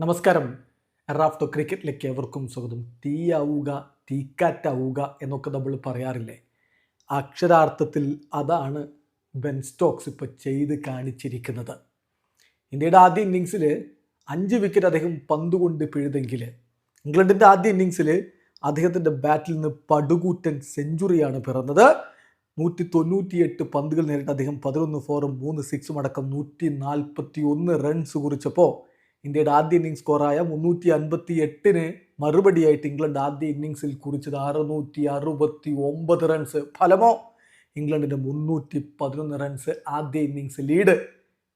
നമസ്കാരം. റാഫ്റ്റോ ക്രിക്കറ്റിലേക്ക് ഏവർക്കും സ്വാഗതം. തീയാവുക തീക്കാറ്റാവുക എന്നൊക്കെ നമ്മൾ പറയാറില്ലേ? അക്ഷരാർത്ഥത്തിൽ അതാണ് ബെൻ സ്റ്റോക്സ് ഇപ്പോൾ ചെയ്ത് കാണിച്ചിരിക്കുന്നത്. ഇന്ത്യയുടെ ആദ്യ ഇന്നിങ്സിൽ അഞ്ച് വിക്കറ്റ് അദ്ദേഹം പന്തുകൊണ്ട് പിഴുതെങ്കിൽ ഇംഗ്ലണ്ടിന്റെ ആദ്യ ഇന്നിങ്സിൽ അദ്ദേഹത്തിന്റെ ബാറ്റിൽ നിന്ന് പടുകൂറ്റൻ സെഞ്ചുറിയാണ് പിറന്നത്. നൂറ്റി തൊണ്ണൂറ്റിയെട്ട് പന്തുകൾ നേരിട്ട് അദ്ദേഹം പതിനൊന്ന് ഫോറും മൂന്ന് സിക്സും അടക്കം നൂറ്റി നാൽപ്പത്തി ഒന്ന് റൺസ് കുറിച്ചപ്പോൾ ഇന്ത്യയുടെ ആദ്യ ഇന്നിങ്സ് സ്കോറായ മുന്നൂറ്റി അൻപത്തി എട്ടിന് മറുപടിയായിട്ട് ഇംഗ്ലണ്ട് ആദ്യ ഇന്നിങ്സിൽ കുറിച്ചത് അറുന്നൂറ്റി അറുപത്തി ഒമ്പത് റൺസ് ഫലമോ? ഇംഗ്ലണ്ടിന്റെ മുന്നൂറ്റി പതിനൊന്ന് റൺസ് ആദ്യ ഇന്നിങ്സ് ലീഡ്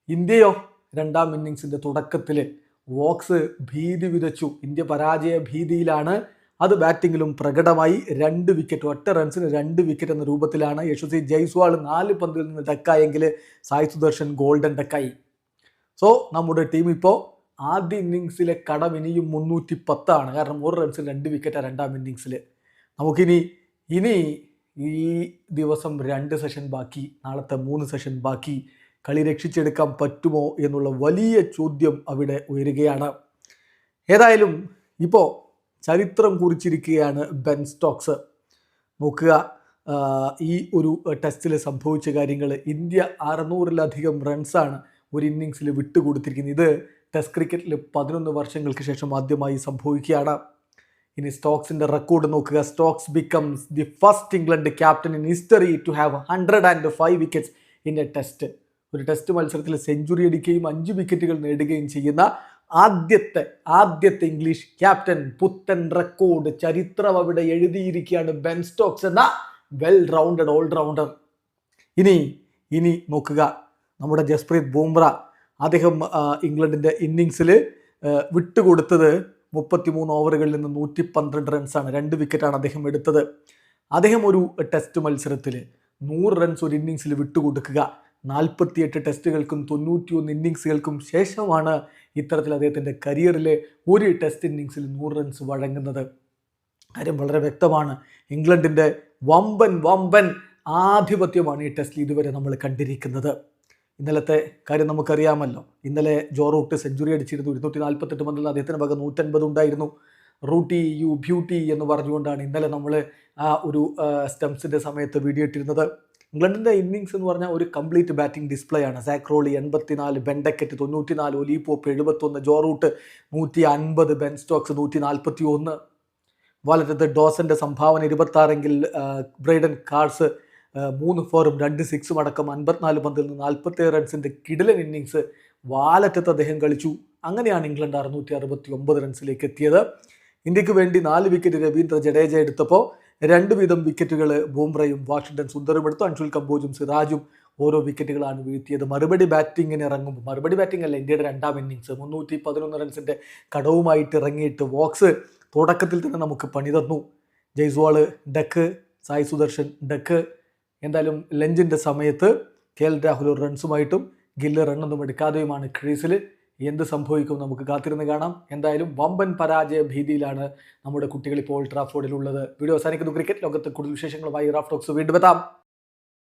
ഇന്ത്യയോ? രണ്ടാം ഇന്നിങ്സിന്റെ തുടക്കത്തിൽ വോക്സ് ഭീതി വിതച്ചു. ഇന്ത്യ പരാജയ ഭീതിയിലാണ്. അത് ബാറ്റിങ്ങിലും പ്രകടമായി. രണ്ട് വിക്കറ്റ് ഒറ്റ റൺസിന് രണ്ട് വിക്കറ്റ് എന്ന രൂപത്തിലാണ് യശസ്വി ജയ്സ്വാൾ നാല് പന്തിൽ നിന്ന് ഡക്കായെങ്കിൽ സായ് സുദർശൻ ഗോൾഡൻ ഡക്കായി. സോ നമ്മുടെ ടീം ഇപ്പോൾ ആദ്യ ഇന്നിങ്സിലെ കടം ഇനിയും മുന്നൂറ്റി പത്താണ് കാരണം ഒരു റൺസിൽ രണ്ട് വിക്കറ്റാണ് രണ്ടാം ഇന്നിങ്സിൽ നമുക്കിനി ഇനി ഈ ദിവസം രണ്ട് സെഷൻ ബാക്കി നാളത്തെ മൂന്ന് സെഷൻ ബാക്കി കളി രക്ഷിച്ചെടുക്കാൻ പറ്റുമോ എന്നുള്ള വലിയ ചോദ്യം അവിടെ ഉയരുകയാണ്. ഏതായാലും ഇപ്പോൾ ചരിത്രം കുറിച്ചിരിക്കുകയാണ് ബെൻ സ്റ്റോക്സ്. നോക്കുക ഈ ഒരു ടെസ്റ്റിൽ സംഭവിച്ച കാര്യങ്ങൾ ഇന്ത്യ അറുന്നൂറിലധികം റൺസാണ് ഒരു ഇന്നിങ്സിൽ വിട്ടുകൊടുത്തിരിക്കുന്നത് ഇത് ടെസ്റ്റ് ക്രിക്കറ്റിൽ പതിനൊന്ന് വർഷങ്ങൾക്ക് ശേഷം ആദ്യമായി സംഭവിക്കുകയാണ്. ഇനി സ്റ്റോക്സിന്റെ റെക്കോർഡ് നോക്കുക. Stokes becomes the first England captain in history to have hundred and five wickets in a test ഒരു ടെസ്റ്റ് മത്സരത്തിൽ സെഞ്ചുറി അടിക്കുകയും അഞ്ച് വിക്കറ്റുകൾ നേടുകയും ചെയ്യുന്ന ആദ്യത്തെ ആദ്യത്തെ ഇംഗ്ലീഷ് ക്യാപ്റ്റൻ പുത്തൻ റെക്കോർഡ് ചരിത്രം അവിടെ എഴുതിയിരിക്കുകയാണ് ബെൻ സ്റ്റോക്സ് എന്ന വെൽ റൗണ്ടഡ് ഓൾറൗണ്ടർ ഇനി ഇനി നോക്കുക. നമ്മുടെ ജസ്പ്രീത് ബൂംറ അദ്ദേഹം ഇംഗ്ലണ്ടിന്റെ ഇന്നിങ്സിൽ വിട്ടുകൊടുത്തത് മുപ്പത്തിമൂന്ന് ഓവറുകളിൽ നിന്ന് നൂറ്റി പന്ത്രണ്ട് റൺസാണ്. രണ്ട് വിക്കറ്റാണ് അദ്ദേഹം എടുത്തത്. അദ്ദേഹം ഒരു ടെസ്റ്റ് മത്സരത്തിൽ നൂറ് റൺസ് ഒരു ഇന്നിങ്സിൽ വിട്ടുകൊടുക്കുക. നാൽപ്പത്തിയെട്ട് ടെസ്റ്റുകൾക്കും തൊണ്ണൂറ്റിയൊന്ന് ഇന്നിങ്സുകൾക്കും ശേഷമാണ് ഇത്തരത്തിൽ അദ്ദേഹത്തിന്റെ കരിയറിലെ ഒരു ടെസ്റ്റ് ഇന്നിങ്സിൽ നൂറ് റൺസ് വഴങ്ങുന്നത്. കാര്യം വളരെ വ്യക്തമാണ്. ഇംഗ്ലണ്ടിന്റെ വമ്പൻ വമ്പൻ ആധിപത്യമാണ് ഈ ടെസ്റ്റിൽ ഇതുവരെ നമ്മൾ കണ്ടിരിക്കുന്നത്. ഇന്നലത്തെ കാര്യം നമുക്കറിയാമല്ലോ. ഇന്നലെ ജോ റൂട്ട് സെഞ്ചുറി അടിച്ചിരുന്നു. ഇരുന്നൂറ്റി നാൽപ്പത്തെട്ട് പന്തിൽ അദ്ദേഹത്തിന് വക നൂറ്റൻപത് ഉണ്ടായിരുന്നു. റൂട്ടി യു ബ്യൂട്ടി എന്ന് പറഞ്ഞുകൊണ്ടാണ് ഇന്നലെ നമ്മൾ ആ ഒരു സ്റ്റംസിന്റെ സമയത്ത് വീഡിയോ ഇട്ടിരുന്നത്. ഇംഗ്ലണ്ടിന്റെ ഇന്നിങ്സ് എന്ന് പറഞ്ഞാൽ ഒരു കംപ്ലീറ്റ് ബാറ്റിംഗ് ഡിസ്പ്ലേ ആണ്. സാക്രോളി എൺപത്തിനാല് ബെൻഡക്കറ്റ് തൊണ്ണൂറ്റിനാല് ഒലീപോപ്പ് എഴുപത്തൊന്ന് ജോ റൂട്ട് നൂറ്റി അൻപത് ബെൻ സ്റ്റോക്സ് നൂറ്റി നാൽപ്പത്തി ഒന്ന് വളരെ ഡോസന്റെ സംഭാവന ഇരുപത്താറെങ്കിൽ ബ്രൈഡൻ കാർഡ്സ് മൂന്ന് ഫോറും രണ്ട് സിക്സും അടക്കം അൻപത്തിനാല് പന്തിൽ നിന്ന് നാൽപ്പത്തേഴ് റൺസിന്റെ കിടിലൻ ഇന്നിങ്സ് വാലറ്റത്ത് അദ്ദേഹം കളിച്ചു. അങ്ങനെയാണ് ഇംഗ്ലണ്ട് അറുന്നൂറ്റി അറുപത്തി ഒമ്പത് റൺസിലേക്ക് എത്തിയത്. ഇന്ത്യയ്ക്ക് വേണ്ടി നാല് വിക്കറ്റ് രവീന്ദ്ര ജഡേജ എടുത്തപ്പോൾ രണ്ട് വീതം വിക്കറ്റുകൾ ബൂംറയും വാഷിംഗ്ടൺ സുന്ദറും എടുത്തു. അൻഷുൽ കമ്പോജും സിറാജും ഓരോ വിക്കറ്റുകളാണ് വീഴ്ത്തിയത്. മറുപടി ബാറ്റിങ്ങിന് ഇറങ്ങുമ്പോൾ മറുപടി ബാറ്റിംഗ് അല്ല ഇന്ത്യയുടെ രണ്ടാം ഇന്നിങ്സ് മുന്നൂറ്റി പതിനൊന്ന് റൺസിന്റെ കടവുമായിട്ട് ഇറങ്ങിയിട്ട് വോക്സ് തുടക്കത്തിൽ തന്നെ നമുക്ക് പണി തന്നു. ജയ്സ്വാൾ ഡക്ക് സായി സുദർശൻ ഡക്ക് എന്തായാലും ലഞ്ചിന്റെ സമയത്ത് കെ എൽ രാഹുൽ ഒരു റൺസുമായിട്ടും ഗില്ല് റണ്ണൊന്നും എടുക്കാതെയുമാണ് ക്രീസിൽ. എന്ത് സംഭവിക്കും നമുക്ക് കാത്തിരുന്ന് കാണാം. എന്തായാലും വമ്പൻ പരാജയ ഭീതിയിലാണ് നമ്മുടെ കുട്ടികൾ ഇപ്പോൾ ട്രാഫോർഡിലുള്ളത് വീഡിയോ അവസാനിക്കുന്നു. ക്രിക്കറ്റ് ലോകത്ത് കൂടുതൽ വിശേഷങ്ങളുമായി റാഫ്റ്റോക്സ് വീണ്ടും എത്താം.